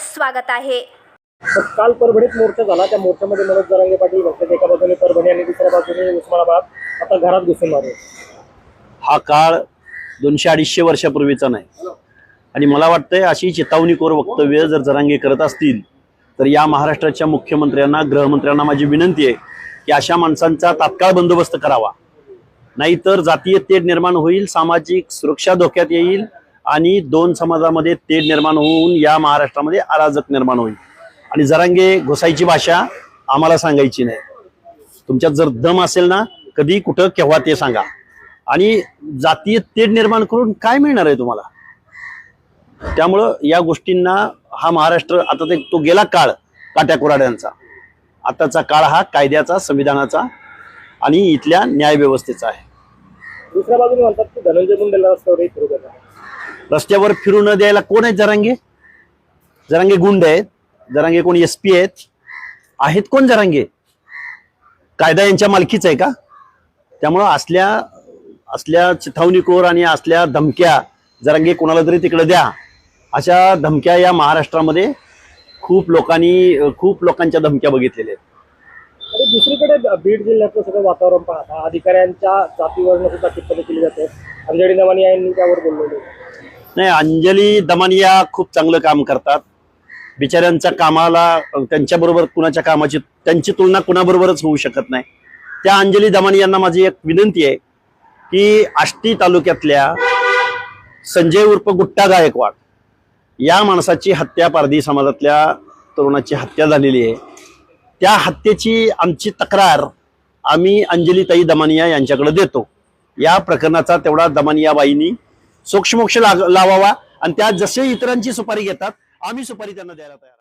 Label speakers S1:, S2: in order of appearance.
S1: स्वागत आहे.
S2: काल परभणीत मोर्चा झाला. त्या मोर्चामध्ये मनोज जरांगे पाटील बसलेत एका बाजूने परभणी आणि दुसऱ्या बाजूने उस्मानाबाद. आता घरात घुसून मारे
S3: हा काळ दोनशे अडीचशे वर्षापूर्वीचा नाही. आणि मला वाटतंय अशी चेतावणीकोर वक्तव्य जर जरांगे करत असतील तर या महाराष्ट्राच्या मुख्यमंत्र्यांना गृहमंत्र्यांना माझी विनंती आहे की अशा माणसांचा तात्काळ बंदोबस्त करावा. नाहीतर जातीय तेढ निर्माण होईल सामाजिक सुरक्षा धोक्यात येईल आणि दोन समाजामध्ये तेढ निर्माण होऊन या महाराष्ट्रामध्ये अराजक निर्माण होईल. आणि जरांगे घुसायची भाषा आम्हाला सांगायची नाही. तुमच्यात जर दम असेल ना कधी कुठं केव्हा ते सांगा. आणि जातीय तेढ निर्माण करून काय मिळणार आहे तुम्हाला? त्यामुळं या गोष्टींना हा महाराष्ट्र आता ते तो गेला काळ काट्याकुराड्यांचा आताचा काळ हा कायद्याचा संविधानाचा आणि इथल्या न्याय व्यवस्थेचा आहे.
S2: दुसऱ्या बाजूने म्हणतात की धनंजय मुंडेला रस्त्यावर फिरू
S3: न द्यायला कोण आहेत जरांगे? जरांगे गुंड आहेत. जरांगे कोण एस पी आहेत. आहेत कोण जरांगे? कायदा यांच्या मालकीच आहे का? त्यामुळं असल्या असल्या चिथावणीकोर आणि असल्या धमक्या जरांगे कोणाला तरी तिकडे द्या. अशा धमक्या या महाराष्ट्रामध्ये खूप लोकांनी खूप लोकांच्या धमक्या बघितलेल्या आहेत.
S2: आणि दुसरीकडे बीड जिल्ह्यातलं सगळं वातावरण पाहता अधिकाऱ्यांच्या जातीवर सुद्धा टिप्पणी केली जाते. अंजली नवानी यांनी त्यावर बोललेले
S3: नाही अंजली दमानिया खूप चांगलं काम करतात. बिचाऱ्यांच्या कामाला त्यांच्याबरोबर कुणाच्या कामाची त्यांची तुलना कुणाबरोबरच होऊ शकत नाही. त्या अंजली दमानी यांना माझी एक विनंती आहे की आष्टी तालुक्यातल्या संजय उर्फ गुट्टा गायकवाड या माणसाची हत्या पारधी समाजातल्या तरुणाची हत्या झालेली आहे. त्या हत्येची आमची तक्रार आम्ही अंजलीताई दमानिया यांच्याकडे देतो. या प्रकरणाचा तेवढा दमानियाबाईंनी सोक्षमोक्ष लावावा. आणि त्या जसे इतरांची सुपारी घेतात आम्ही सुपारी त्यांना द्यायला तयार